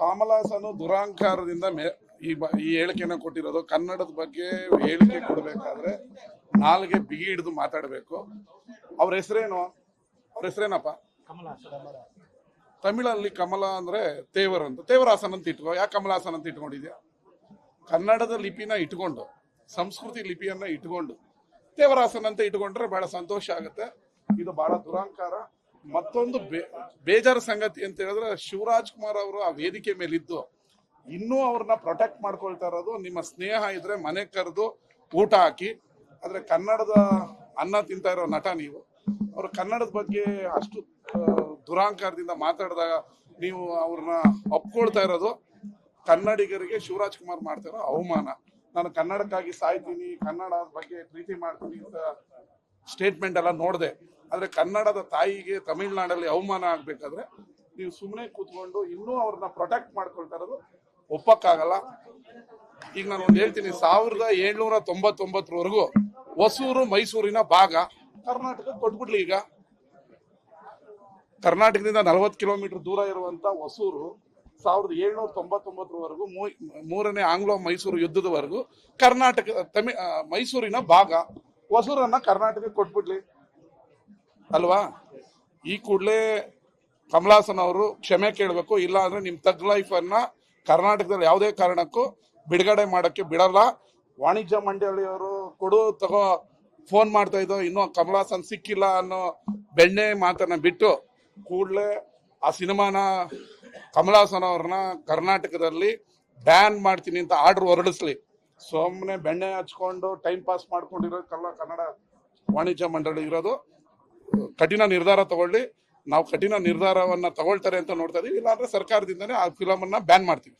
ಕಮಲಾಸನು ದುರಾಂಕಾರದಿಂದ ಈ ಈ ಹೇಳಿಕೆನ ಕೊಟ್ಟಿರೋದು. ಕನ್ನಡದ ಬಗ್ಗೆ ಹೇಳಿಕೆ ಕೊಡಬೇಕಾದ್ರೆ ನಾಲ್ಗೆ ಬಿಗಿ ಹಿಡಿದು ಮಾತಾಡಬೇಕು. ಅವ್ರ ಹೆಸರೇನು? ಅವ್ರ ಹೆಸರೇನಪ್ಪ? ತಮಿಳಲ್ಲಿ ಕಮಲ ಅಂದ್ರೆ ತೇವರ್ ಅಂತ. ತೇವರಾಸನ ಅಂತ ಇಟ್ಕೊ. ಯಾಕೆ ಕಮಲಾಸನ ಅಂತ ಇಟ್ಕೊಂಡಿದ್ಯಾ? ಕನ್ನಡದ ಲಿಪಿನ ಇಟ್ಕೊಂಡು, ಸಂಸ್ಕೃತಿ ಲಿಪಿಯನ್ನ ಇಟ್ಕೊಂಡು ದೇವರಾಸನ್ ಅಂತ ಇಟ್ಕೊಂಡ್ರೆ ಬಹಳ ಸಂತೋಷ ಆಗುತ್ತೆ. ಇದು ಬಹಳ ದುರಾಂಕಾರ. ಮತ್ತೊಂದು ಬೇಜಾರ ಸಂಗತಿ ಅಂತ ಹೇಳಿದ್ರೆ ಶಿವರಾಜ್ ಕುಮಾರ್ ಅವರು ಆ ವೇದಿಕೆ ಮೇಲಿದ್ದು ಇನ್ನೂ ಅವ್ರನ್ನ ಪ್ರೊಟೆಕ್ಟ್ ಮಾಡ್ಕೊಳ್ತಾ ಇರೋದು, ನಿಮ್ಮ ಸ್ನೇಹ ಇದ್ರೆ ಮನೆ ಕರೆದು ಊಟ ಹಾಕಿ. ಆದ್ರೆ ಕನ್ನಡದ ಅನ್ನ ತಿಂತಾ ಇರೋ ನಟ ನೀವು, ಅವರು ಕನ್ನಡದ ಬಗ್ಗೆ ಅಷ್ಟು ದುರಾಂಕಾರದಿಂದ ಮಾತಾಡಿದಾಗ ನೀವು ಅವ್ರನ್ನ ಒಪ್ಕೊಳ್ತಾ ಇರೋದು, ಕನ್ನಡಿಗರಿಗೆ ಶಿವರಾಜ್ ಕುಮಾರ್ ಮಾಡ್ತಾ ಇರೋ ಅವಮಾನ. ನಾನು ಕನ್ನಡಕ್ಕಾಗಿ ಸಾಯ್ತೀನಿ, ಕನ್ನಡದ ಬಗ್ಗೆ ಪ್ರೀತಿ ಮಾಡ್ತೀನಿ ಅಂತ ಸ್ಟೇಟ್ಮೆಂಟ್ ಎಲ್ಲ ನೋಡಿದೆ. ಆದ್ರೆ ಕನ್ನಡದ ತಾಯಿಗೆ ತಮಿಳ್ನಾಡಲ್ಲಿ ಅವಮಾನ ಆಗ್ಬೇಕಾದ್ರೆ ನೀವು ಸುಮ್ಮನೆ ಕೂತ್ಕೊಂಡು ಇನ್ನೂ ಅವ್ರನ್ನ ಪ್ರೊಟೆಕ್ಟ್ ಮಾಡ್ಕೊಳ್ತಾ ಇರೋದು ಒಪ್ಪಕ್ಕಾಗಲ್ಲ. ಈಗ ನಾನು ಒಂದು ಹೇಳ್ತೀನಿ, ಸಾವಿರದ ಏಳ್ನೂರ ತೊಂಬತ್ತೊಂಬತ್ತರವರೆಗೂ ಹೊಸೂರು, ಮೈಸೂರಿನ ಭಾಗ ಕರ್ನಾಟಕ ಕೊಟ್ಬಿಡ್ಲಿ ಈಗ. ಕರ್ನಾಟಕದಿಂದ ನಲವತ್ತು ಕಿಲೋಮೀಟರ್ ದೂರ ಇರುವಂತ ಹೊಸೂರು ಸಾವಿರದ ಏಳ್ನೂರ ತೊಂಬತ್ತೊಂಬತ್ತರವರೆಗೂ ಮೂರನೇ ಆಂಗ್ಲೋ ಮೈಸೂರು ಯುದ್ಧದವರೆಗೂ ಕರ್ನಾಟಕ, ತಮಿ ಮೈಸೂರಿನ ಭಾಗ ಹೊಸೂರನ್ನ ಕರ್ನಾಟಕಕ್ಕೆ ಕೊಟ್ಬಿಡ್ಲಿ. ಅಲ್ವಾ? ಈ ಕೂಡಲೇ ಕಮಲಾಸನ್ ಅವರು ಕ್ಷಮೆ ಕೇಳಬೇಕು, ಇಲ್ಲ ಅಂದ್ರೆ ನಿಮ್ ತಗ್ ಲೈಫ್ ಅನ್ನ ಕರ್ನಾಟಕದಲ್ಲಿ ಯಾವುದೇ ಕಾರಣಕ್ಕೂ ಬಿಡುಗಡೆ ಮಾಡಕ್ಕೆ ಬಿಡಲ್ಲ. ವಾಣಿಜ್ಯ ಮಂಡಳಿಯವರು ಕೊಡು, ತಗೋ ಫೋನ್ ಮಾಡ್ತಾ ಇದ್ದೋ, ಇನ್ನೂ ಕಮಲಾಸನ್ ಸಿಕ್ಕಿಲ್ಲ ಅನ್ನೋ ಬೆಣ್ಣೆ ಮಾತನ್ನ ಬಿಟ್ಟು ಕೂಡಲೇ ಆ ಸಿನಿಮಾನ ಕಮಲಾಸನ್ ಅವ್ರನ್ನ ಕರ್ನಾಟಕದಲ್ಲಿ ಬ್ಯಾನ್ ಮಾಡ್ತೀನಿ ಅಂತ ಆರ್ಡರ್ ಹೊರಡಿಸ್ಲಿ. ಸುಮ್ಮನೆ ಬೆಣ್ಣೆ ಹಚ್ಕೊಂಡು ಟೈಮ್ ಪಾಸ್ ಮಾಡ್ಕೊಂಡಿರೋ ಕಲ್ಲ ಕನ್ನಡ ವಾಣಿಜ್ಯ ಮಂಡಳಿ ಇರೋದು. ಕಠಿಣ ನಿರ್ಧಾರ ತಗೊಳ್ಳಿ. ನಾವು ಕಠಿಣ ನಿರ್ಧಾರವನ್ನ ತಗೊಳ್ತಾರೆ ಅಂತ ನೋಡ್ತಾ ಇದೀವಿ. ಇಲ್ಲಾಂದ್ರೆ ಸರ್ಕಾರದಿಂದನೇ ಆ ಫಿಲಮ್ ಅನ್ನ ಬ್ಯಾನ್ ಮಾಡ್ತೀವಿ.